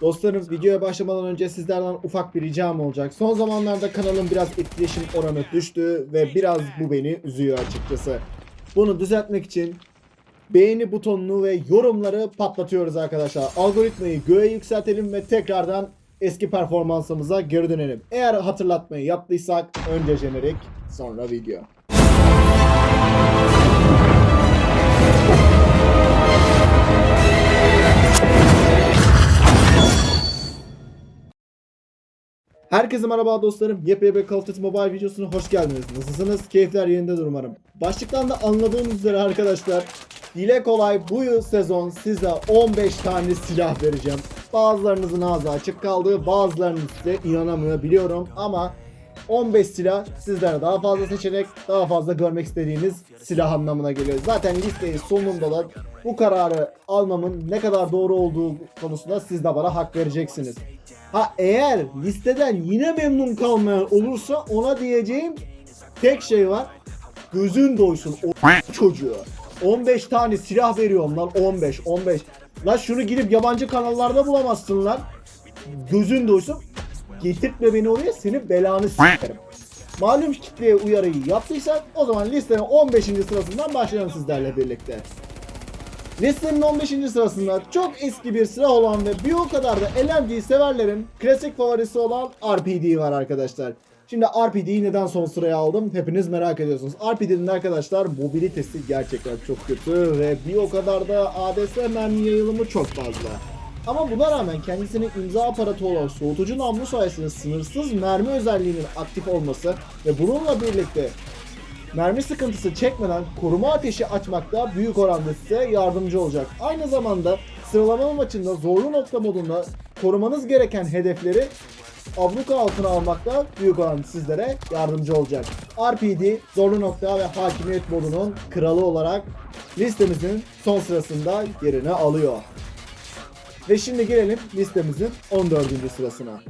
Dostlarım videoya başlamadan önce sizlerden ufak bir ricam olacak. Son zamanlarda kanalın biraz etkileşim oranı düştü ve biraz bu beni üzüyor açıkçası. Bunu düzeltmek için beğeni butonunu ve yorumları patlatıyoruz arkadaşlar. Algoritmayı göğe yükseltelim ve tekrardan eski performansımıza geri dönelim. Eğer hatırlatmayı yaptıysak önce jenerik sonra video. Herkese merhaba dostlarım. Yepyeni Call of Duty Mobile videosuna hoş geldiniz. Nasılsınız? Keyifler yerindedir umarım. Başlıktan da anladığınız üzere arkadaşlar dile kolay bu yıl sezon size 15 tane silah vereceğim. Bazılarınızın ağzı açık kaldı, bazılarınız size inanamıyor biliyorum ama 15 silah sizlere daha fazla seçenek, daha fazla görmek istediğiniz silah anlamına geliyor. Zaten listeyi sonunda da bu kararı almamın ne kadar doğru olduğu konusunda siz de bana hak vereceksiniz. Ha eğer listeden yine memnun kalmayan olursa ona diyeceğim tek şey var. Gözün doysun o çocuğu. 15 tane silah veriyorum lan 15 15. Lan şunu gidip yabancı kanallarda bulamazsın lan. Gözün doysun. Getirtme beni oraya senin belanı s**erim. Malum kitleye uyarıyı yaptıysak o zaman listenin 15. sırasından başlayalım sizlerle birlikte. Listenin 15. sırasında çok eski bir silah olan ve bir o kadar da LMG severlerin klasik favorisi olan RPD var arkadaşlar. Şimdi RPD'yi neden son sıraya aldım hepiniz merak ediyorsunuz. RPD'nin arkadaşlar mobilitesi gerçekten çok kötü ve bir o kadar da ADS mermi yayılımı çok fazla. Ama buna rağmen kendisinin imza aparatı olan soğutucu namlu sayesinde sınırsız mermi özelliğinin aktif olması ve bununla birlikte mermi sıkıntısı çekmeden koruma ateşi açmakta büyük oranda size yardımcı olacak. Aynı zamanda sıralama maçında zorlu nokta modunda korumanız gereken hedefleri abluka altına almakta büyük oranda sizlere yardımcı olacak. RPD zorlu nokta ve hakimiyet modunun kralı olarak listemizin son sırasında yerini alıyor. Ve şimdi gelelim listemizin 14. sırasına.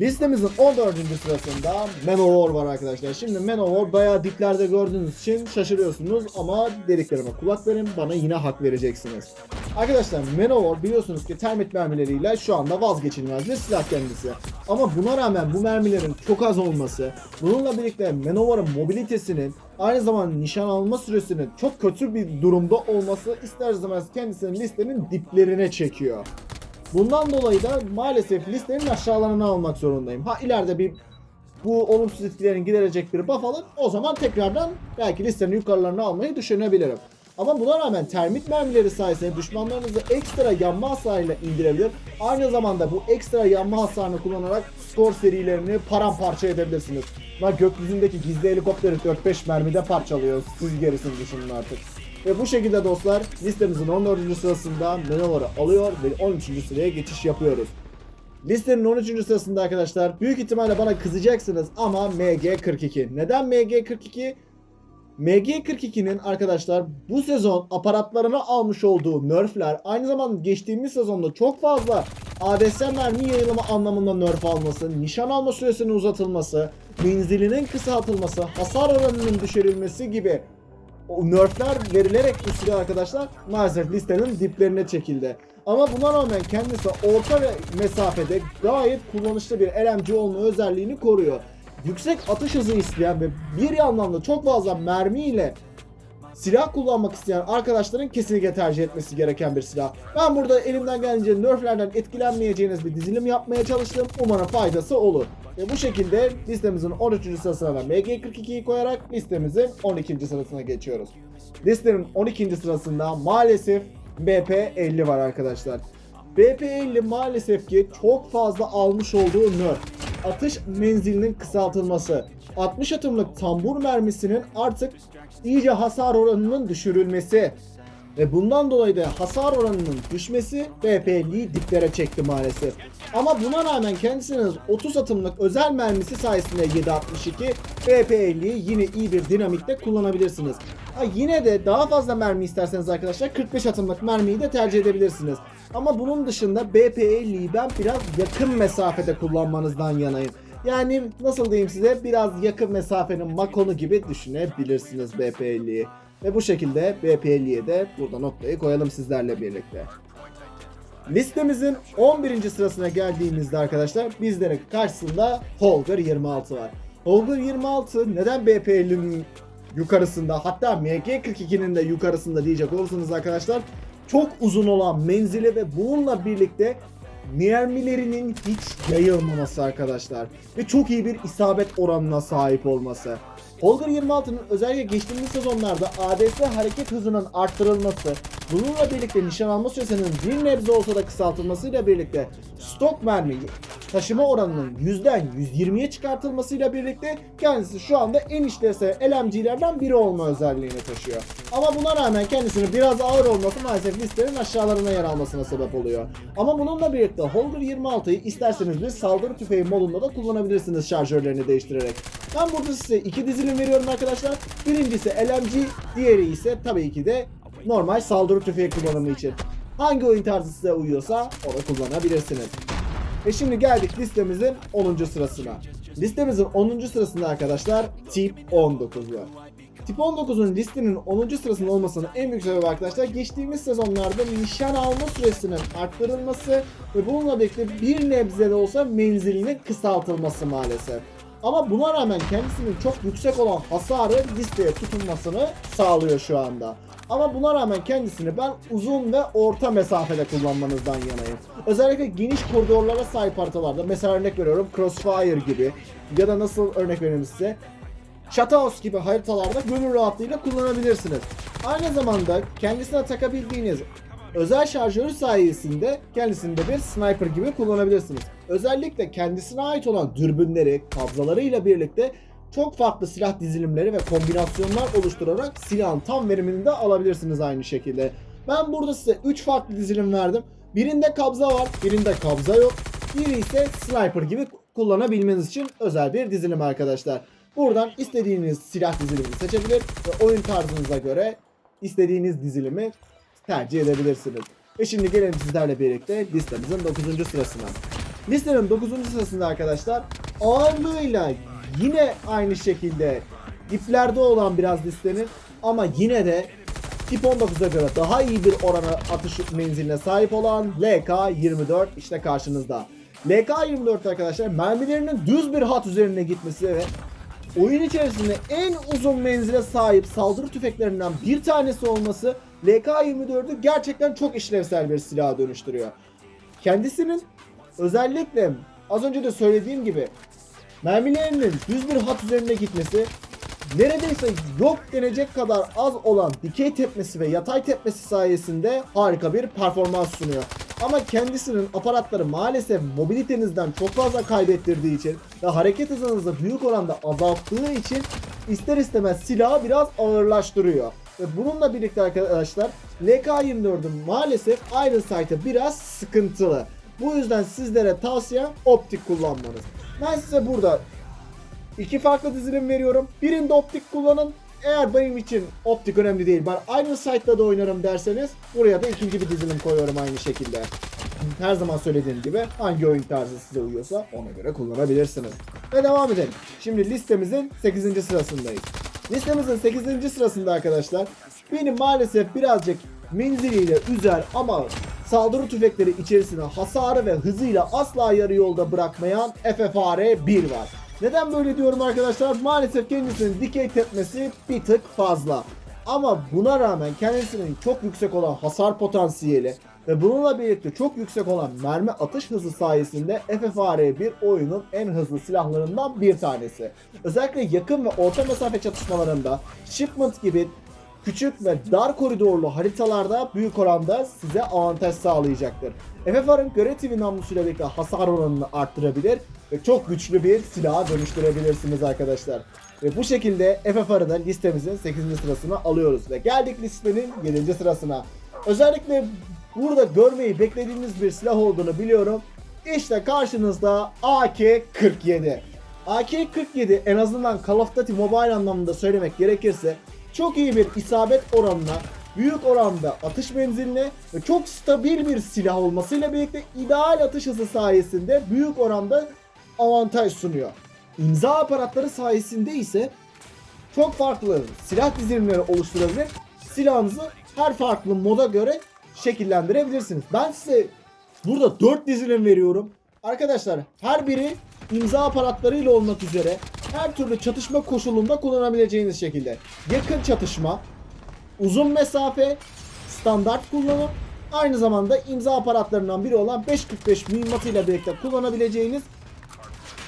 Listemizin 14. sırasında Manowar var arkadaşlar. Şimdi Manowar bayağı diplerde gördüğünüz için şaşırıyorsunuz ama dediklerime kulak verin bana yine hak vereceksiniz. Arkadaşlar Manowar biliyorsunuz ki termit mermileriyle şu anda vazgeçilmez bir silah kendisi. Ama buna rağmen bu mermilerin çok az olması, bununla birlikte Manowar'ın mobilitesinin aynı zamanda nişan alma süresinin çok kötü bir durumda olması ister istemez kendisini listenin diplerine çekiyor. Bundan dolayı da maalesef listenin aşağılarına almak zorundayım. Ha ileride bir bu olumsuz etkilerin giderecek bir buff alır. O zaman tekrardan belki listenin yukarılarına almayı düşünebilirim. Ama buna rağmen termit mermileri sayesinde düşmanlarınızı ekstra yanma hasarıyla indirebilir. Aynı zamanda bu ekstra yanma hasarını kullanarak skor serilerini paramparça edebilirsiniz. Lan gökyüzündeki gizli helikopteri 4-5 mermide parçalıyor. Siz gerisini düşünün artık. Ve bu şekilde dostlar listemizin 14. sırasında Manowar'ı alıyor ve 13. sıraya geçiş yapıyoruz. Listenin 13. sırasında arkadaşlar büyük ihtimalle bana kızacaksınız ama MG42. Neden MG42? MG42'nin arkadaşlar bu sezon aparatlarına almış olduğu nerfler aynı zamanda geçtiğimiz sezonda çok fazla ADS mermi yayılımı anlamında nerf alması, nişan alma süresinin uzatılması, menzilinin kısaltılması, hasar oranının düşürülmesi gibi o nerfler verilerek bu süre arkadaşlar maalesef listenin diplerine çekildi. Ama buna rağmen kendisi orta ve mesafede gayet kullanışlı bir LMG olma özelliğini koruyor. Yüksek atış hızı isteyen ve bir yandan da çok fazla mermi ile silah kullanmak isteyen arkadaşların kesinlikle tercih etmesi gereken bir silah. Ben burada elimden gelince nerflerden etkilenmeyeceğiniz bir dizilim yapmaya çalıştım. Umarım faydası olur. Ve bu şekilde listemizin 13. sırasına da MG42'yi koyarak listemizin 12. sırasına geçiyoruz. Listenin 12. sırasında maalesef BP50 var arkadaşlar. BP50 maalesef ki çok fazla almış olduğu nerf. Atış menzilinin kısaltılması. 60 atımlık tambur mermisinin artık iyice hasar oranının düşürülmesi. Ve bundan dolayı da hasar oranının düşmesi BP50'yi diplere çekti maalesef. Ama buna rağmen kendisinin 30 atımlık özel mermisi sayesinde 7.62 BP50'yi yine iyi bir dinamikte kullanabilirsiniz. Ha, yine de daha fazla mermi isterseniz arkadaşlar 45 atımlık mermiyi de tercih edebilirsiniz. Ama bunun dışında BP50'yi ben biraz yakın mesafede kullanmanızdan yanayım. Yani nasıl diyeyim size biraz yakın mesafenin makonu gibi düşünebilirsiniz BP50'yi. Ve bu şekilde BP50'ye de burada noktayı koyalım sizlerle birlikte. Listemizin 11. sırasına geldiğimizde arkadaşlar bizlerin karşısında Holger 26 var. Holger 26 neden BP50'nin yukarısında hatta MG42'nin de yukarısında diyecek olursanız arkadaşlar çok uzun olan menzili ve bununla birlikte mermilerinin hiç yayılmaması arkadaşlar ve çok iyi bir isabet oranına sahip olması. Holger 26'nın özellikle geçtiğimiz sezonlarda ADS hareket hızının arttırılması, bununla birlikte nişan alma süresinin bir nebze olsa da kısaltılmasıyla birlikte stok mermi taşıma oranının %'den 120'ye çıkartılmasıyla birlikte kendisi şu anda en işlevsel LMG'lerden biri olma özelliğini taşıyor. Ama buna rağmen kendisinin biraz ağır olması maalesef listenin aşağılarına yer almasına sebep oluyor. Ama bununla birlikte Holger 26'yı isterseniz bir saldırı tüfeği modunda da kullanabilirsiniz şarjörlerini değiştirerek. Ben burada size iki dizilim veriyorum arkadaşlar. Birincisi LMG, diğeri ise tabii ki de normal saldırı tüfeği kullanımı için. Hangi oyun tarzı size uyuyorsa onu kullanabilirsiniz. Ve şimdi geldik listemizin 10. sırasına. Listemizin 10. sırasında arkadaşlar Tip 19 var. Tip 19'un listenin 10. sırasında olmasının en büyük sebebi arkadaşlar geçtiğimiz sezonlarda nişan alma süresinin arttırılması ve bununla birlikte bir nebze de olsa menzilinin kısaltılması maalesef. Ama buna rağmen kendisinin çok yüksek olan hasarı listeye tutunmasını sağlıyor şu anda. Ama buna rağmen kendisini ben uzun ve orta mesafede kullanmanızdan yanayım. Özellikle geniş koridorlara sahip haritalarda mesela örnek veriyorum Crossfire gibi ya da nasıl örnek vereyim size Shuthouse gibi haritalarda gönül rahatlığıyla kullanabilirsiniz. Aynı zamanda kendisine takabildiğiniz özel şarjörü sayesinde kendisini de bir sniper gibi kullanabilirsiniz. Özellikle kendisine ait olan dürbünleri, kabzalarıyla birlikte çok farklı silah dizilimleri ve kombinasyonlar oluşturarak silahın tam verimini de alabilirsiniz aynı şekilde. Ben burada size 3 farklı dizilim verdim. Birinde kabza var, birinde kabza yok. Biri ise sniper gibi kullanabilmeniz için özel bir dizilim arkadaşlar. Buradan istediğiniz silah dizilimini seçebilir ve oyun tarzınıza göre istediğiniz dizilimi tercih edebilirsiniz. Ve şimdi gelelim sizlerle birlikte listemizin 9. sırasına. Listenin 9. sırasında arkadaşlar ağırlığıyla yine aynı şekilde diplerde olan biraz listenin ama yine de Tip 19'a göre daha iyi bir orana atış menziline sahip olan LK24 işte karşınızda. LK24 arkadaşlar mermilerinin düz bir hat üzerine gitmesi ve oyun içerisinde en uzun menzile sahip saldırı tüfeklerinden bir tanesi olması LK24'ü gerçekten çok işlevsel bir silaha dönüştürüyor. Kendisinin özellikle az önce de söylediğim gibi mermilerinin düz bir hat üzerine gitmesi neredeyse yok denecek kadar az olan dikey tepmesi ve yatay tepmesi sayesinde harika bir performans sunuyor. Ama kendisinin aparatları maalesef mobilitenizden çok fazla kaybettirdiği için ve hareket hızınızı büyük oranda azalttığı için ister istemez silahı biraz ağırlaştırıyor. Bununla birlikte arkadaşlar LK24'ün maalesef Iron Sight'ı biraz sıkıntılı. Bu yüzden sizlere tavsiyem optik kullanmanız. Ben size burada iki farklı dizilim veriyorum. Birinde optik kullanın. Eğer benim için optik önemli değil. Ben aynı site'da da oynarım derseniz buraya da ikinci bir dizilim koyuyorum aynı şekilde. Her zaman söylediğim gibi hangi oyun tarzı size uyuyorsa ona göre kullanabilirsiniz. Ve devam edelim. Şimdi listemizin 8. sırasındayız. Listemizin 8. sırasında arkadaşlar beni maalesef birazcık menziliyle üzer ama saldırı tüfekleri içerisine hasarı ve hızıyla asla yarı yolda bırakmayan FFR 1 var. Neden böyle diyorum arkadaşlar? Maalesef kendisinin dikey tepmesi bir tık fazla. Ama buna rağmen kendisinin çok yüksek olan hasar potansiyeli ve bununla birlikte çok yüksek olan mermi atış hızı sayesinde FFR 1 oyunun en hızlı silahlarından bir tanesi. Özellikle yakın ve orta mesafe çatışmalarında Shipment gibi küçük ve dar koridorlu haritalarda büyük oranda size avantaj sağlayacaktır. FFR'ın görev namlusuyla birlikte hasar oranını arttırabilir ve çok güçlü bir silaha dönüştürebilirsiniz arkadaşlar. Ve bu şekilde FFR'ı da listemizin 8. sırasına alıyoruz. Ve geldik listenin 7. sırasına. Özellikle burada görmeyi beklediğiniz bir silah olduğunu biliyorum. İşte karşınızda AK-47. AK-47 en azından Call of Duty Mobile anlamında söylemek gerekirse çok iyi bir isabet oranına, büyük oranda atış menziline ve çok stabil bir silah olmasıyla birlikte ideal atış hızı sayesinde büyük oranda avantaj sunuyor. İmza aparatları sayesinde ise çok farklı silah dizilimleri oluşturabilir. Silahınızı her farklı moda göre şekillendirebilirsiniz. Ben size Burada 4 dizilim veriyorum. Arkadaşlar her biri imza aparatlarıyla olmak üzere her türlü çatışma koşulunda kullanabileceğiniz şekilde. Yakın çatışma, uzun mesafe, standart kullanım, aynı zamanda imza aparatlarından biri olan 5.45 mühimmatıyla birlikte kullanabileceğiniz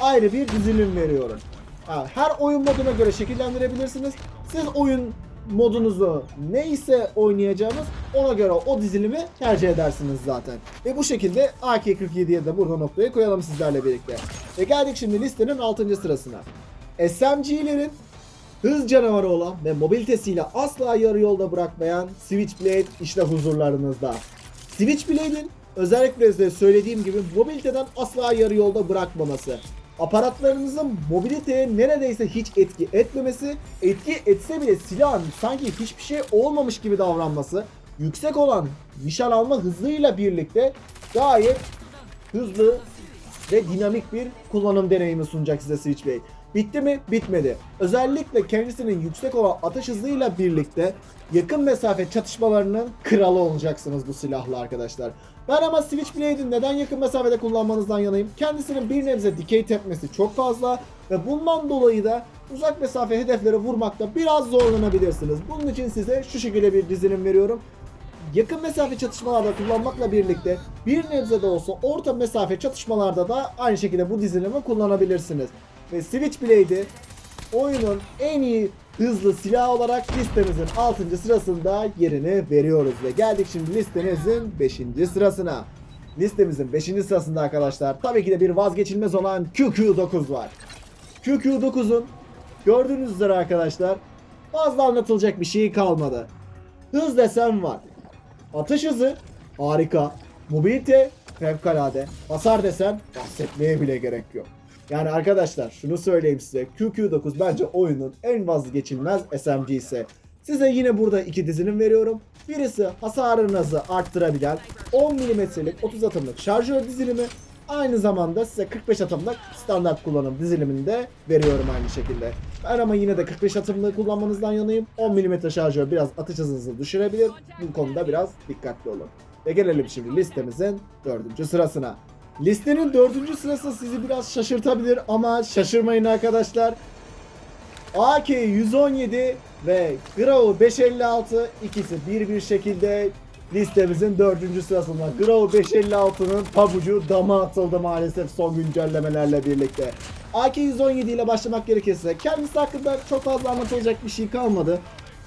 ayrı bir dizilim veriyorum. Ha, Her oyun moduna göre şekillendirebilirsiniz. Siz oyun modunuzu neyse oynayacağınız ona göre o dizilimi tercih edersiniz zaten. Ve bu şekilde AK-47'ye de burada noktayı koyalım sizlerle birlikte. Ve geldik şimdi listenin 6. sırasına. SMG'lerin hız canavarı olan ve mobilitesiyle asla yarı yolda bırakmayan Switchblade işte huzurlarınızda. Switchblade'in özellikle size söylediğim gibi mobiliteden asla yarı yolda bırakmaması. Aparatlarınızın mobiliteye neredeyse hiç etki etmemesi, etki etse bile silahın sanki hiçbir şey olmamış gibi davranması, yüksek olan nişan alma hızıyla birlikte gayet hızlı ve dinamik bir kullanım deneyimi sunacak size Switchblade. Bitti mi? Bitmedi. Özellikle kendisinin yüksek olan atış hızıyla birlikte yakın mesafe çatışmalarının kralı olacaksınız bu silahla arkadaşlar. Ben ama Switchblade'i neden yakın mesafede kullanmanızdan yanayım? Kendisinin bir nebze dikey tepmesi çok fazla ve bundan dolayı da uzak mesafe hedeflere vurmakta biraz zorlanabilirsiniz. Bunun için size şu şekilde bir dizilim veriyorum yakın mesafe çatışmalarda kullanmakla birlikte bir nebze de olsa orta mesafe çatışmalarda da aynı şekilde bu dizilimi kullanabilirsiniz. Ve Switchblade'i oyunun en iyi hızlı silah olarak listemizin 6. sırasında yerini veriyoruz. Ve geldik şimdi listemizin 5. sırasına. Listemizin 5. sırasında arkadaşlar tabii ki de bir vazgeçilmez olan QQ9 var. QQ9'un gördüğünüz üzere arkadaşlar fazla anlatılacak bir şey kalmadı. Hız desem var. Atış hızı harika. Mobilite fevkalade. Hasar desem bahsetmeye bile gerek yok. Yani arkadaşlar şunu söyleyeyim size. QQ9 bence oyunun en vazgeçilmez SMG'si. Size yine burada iki dizilim veriyorum. Birisi hasarınızı arttırabilen 10 mm'lik 30 atımlık şarjör dizilimi. Aynı zamanda size 45 atımlık standart kullanım dizilimini de veriyorum aynı şekilde. Ben ama yine de 45 atımlık kullanmanızdan yanayım. 10 mm şarjör biraz atış hızınızı düşürebilir. Bu konuda biraz dikkatli olun. Ve gelelim şimdi listemizin 4. sırasına. Listenin 4. sırası sizi biraz şaşırtabilir ama şaşırmayın arkadaşlar. AK-117 ve Grau 556 ikisi bir bir şekilde listemizin dördüncü sırasında. Grau 556'nın pabucu dama atıldı maalesef son güncellemelerle birlikte. AK-117 ile başlamak gerekirse kendisi hakkında çok fazla anlatılacak bir şey kalmadı.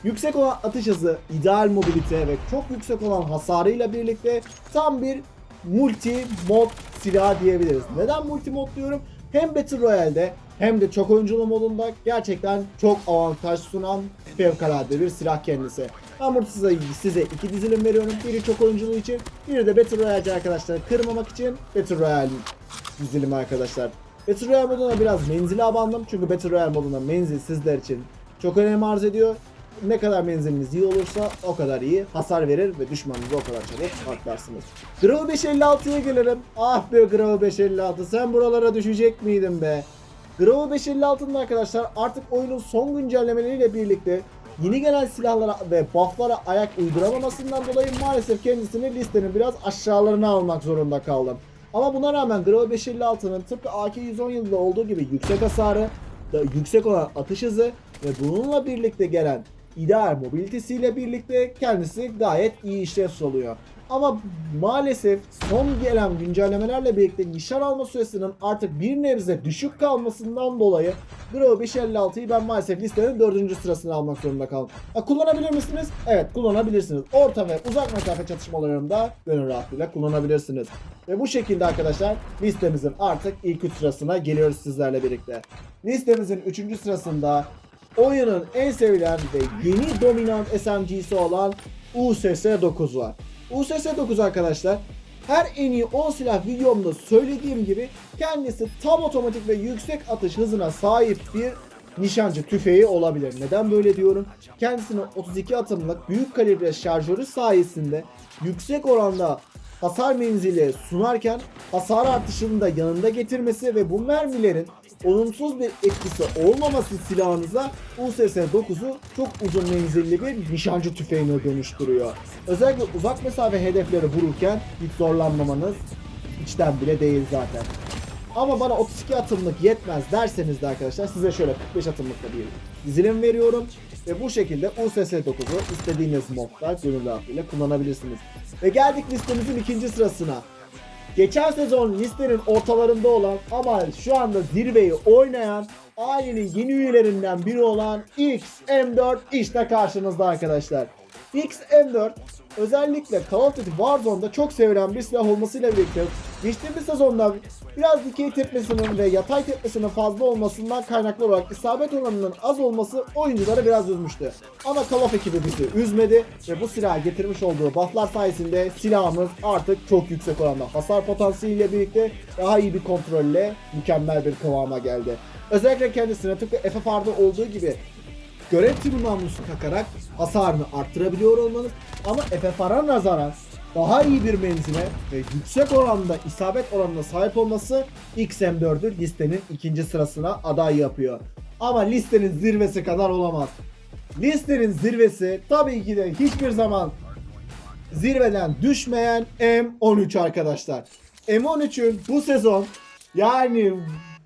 Yüksek olan atış hızı, ideal mobilite ve çok yüksek olan hasarıyla birlikte tam bir multi mod silah diyebiliriz. Neden multi mod diyorum? Hem Battle Royale'de hem de çok oyunculu modunda gerçekten çok avantaj sunan fevkalade bir silah kendisi. Burada size, size iki dizilim veriyorum. Biri çok oyunculuğu için, biri de Battle Royale'ci arkadaşları kırmamak için Battle Royale dizilimi arkadaşlar. Battle Royale moduna biraz menzile abandım. Çünkü Battle Royale modunda menzil sizler için çok önem arz ediyor. Ne kadar menziliniz iyi olursa o kadar iyi hasar verir ve düşmanınızı o kadar çabuk patlarsınız. Grau 556'ya gelelim. Ah be Grau 556 sen buralara düşecek miydin be? Grau 556'nın arkadaşlar artık oyunun son güncellemeleriyle birlikte yeni gelen silahlara ve bufflara ayak uyduramamasından dolayı maalesef kendisini listenin biraz aşağılarına almak zorunda kaldım. Ama buna rağmen Grau 556'nın tıpkı AK-117'de olduğu gibi yüksek hasarı, yüksek olan atış hızı ve bununla birlikte gelen ideal mobilitesiyle birlikte kendisi gayet iyi işlev soluyor. Ama maalesef son gelen güncellemelerle birlikte nişan alma süresinin artık bir nebze düşük kalmasından dolayı Grau 556'yı ben maalesef listenin 4. sırasına almak zorunda kaldım. Ha, kullanabilir misiniz? Evet kullanabilirsiniz. Orta ve uzak mesafe çatışmalarında gönül rahatlığıyla kullanabilirsiniz. Ve bu şekilde arkadaşlar listemizin artık ilk 3 sırasına geliyoruz sizlerle birlikte. Listemizin 3. sırasında oyunun en sevilen ve yeni dominant SMG'si olan USS-9 var. USS-9 arkadaşlar her en iyi 10 silah videomda söylediğim gibi kendisi tam otomatik ve yüksek atış hızına sahip bir nişancı tüfeği olabilir. Neden böyle diyorum? Kendisinin 32 atımlık büyük kalibre şarjörü sayesinde yüksek oranda hasar menzili sunarken hasar artışını da yanında getirmesi ve bu mermilerin olumsuz bir etkisi olmaması silahınıza USS 9'u çok uzun menzilli bir nişancı tüfeğine dönüştürüyor. Özellikle uzak mesafe hedefleri vururken hiç zorlanmamanız içten bile değil zaten. Ama bana 32 atımlık yetmez derseniz de arkadaşlar size şöyle 45 atımlıkta bir dizilim veriyorum. Ve bu şekilde USS 9'u istediğiniz modda gönül rahatlığıyla kullanabilirsiniz. Ve geldik listemizin ikinci sırasına. Geçen sezon listenin ortalarında olan ama şu anda zirveyi oynayan ailenin yeni üyelerinden biri olan XM4 işte karşınızda arkadaşlar. XM4 özellikle Call of Duty Warzone'da çok sevilen bir silah olmasıyla birlikte geçtiğimiz sezonda biraz dikey tepmesinin ve yatay tepmesinin fazla olmasından kaynaklı olarak isabet oranının az olması oyuncuları biraz üzmüştü. Ama Call of ekibi bizi üzmedi ve bu silahı getirmiş olduğu bufflar sayesinde silahımız artık çok yüksek oranda hasar potansiyeliyle birlikte daha iyi bir kontrolle mükemmel bir kıvama geldi. Özellikle kendisine tıpkı FFR'da olduğu gibi görev timi namlusu takarak hasarını arttırabiliyor olmanız ama FFR'a nazaran daha iyi bir menzile ve yüksek oranda isabet oranına sahip olması XM4'ü listenin ikinci sırasına aday yapıyor. Ama listenin zirvesi kadar olamaz. Listenin zirvesi tabii ki de hiçbir zaman zirveden düşmeyen M13 arkadaşlar. M13'ün bu sezon yani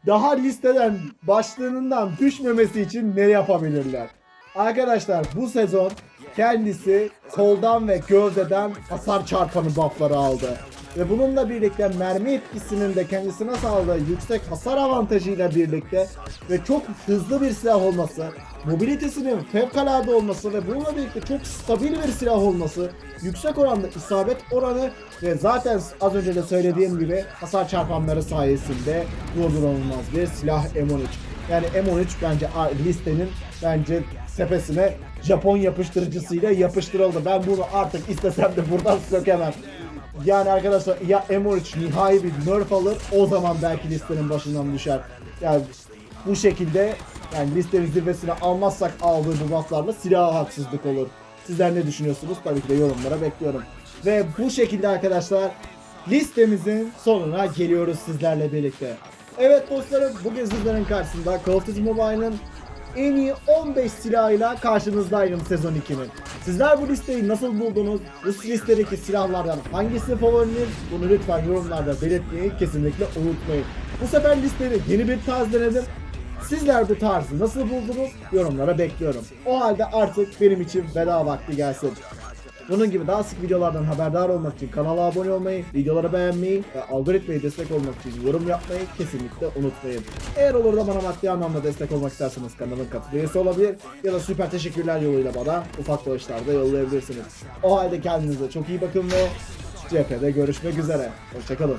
daha listeden başlığından düşmemesi için ne yapabilirler? Arkadaşlar bu sezon kendisi koldan ve gövdeden hasar çarpanı buffları aldı. Ve bununla birlikte mermi etkisinin de kendisine sağladığı yüksek hasar avantajıyla birlikte ve çok hızlı bir silah olması, mobilitesinin fevkalade olması ve bununla birlikte çok stabil bir silah olması, yüksek oranda isabet oranı ve zaten az önce de söylediğim gibi hasar çarpanları sayesinde durdurulmaz bir silah M13. Yani M13 bence listenin bence tepesine Japon yapıştırıcısıyla yapıştırıldı. Ben bunu artık istesem de buradan sökemem. Yani arkadaşlar ya M13 nihai bir nerf alır o zaman belki listenin başından düşer. Yani bu şekilde yani listenin zirvesine almazsak aldığı bu bufflarla silaha haksızlık olur. Sizler ne düşünüyorsunuz? Tabii ki de yorumlara bekliyorum. Ve bu şekilde arkadaşlar listemizin sonuna geliyoruz sizlerle birlikte. Evet dostlarım bugün sizlerin karşısında Call of Duty Mobile'ın en iyi 15 silahıyla karşınızdayım sezon 2'nin. Sizler bu listeyi nasıl buldunuz? Bu listedeki silahlardan hangisi favoriniz? Bunu lütfen yorumlarda belirtmeyi kesinlikle unutmayın. Bu sefer listeyi yeni bir tarz denedim. Sizler bu tarzı nasıl buldunuz? Yorumlara bekliyorum. O halde artık benim için veda vakti gelsin. Bunun gibi daha sık videolardan haberdar olmak için kanala abone olmayı, videoları beğenmeyi ve algoritmaya destek olmak için yorum yapmayı kesinlikle unutmayın. Eğer olur da bana maddi anlamda destek olmak isterseniz kanalın katıl üyesi olabilir ya da süper teşekkürler yoluyla bana ufak bağışlar da yollayabilirsiniz. O halde kendinize çok iyi bakın ve cephede görüşmek üzere. Hoşçakalın.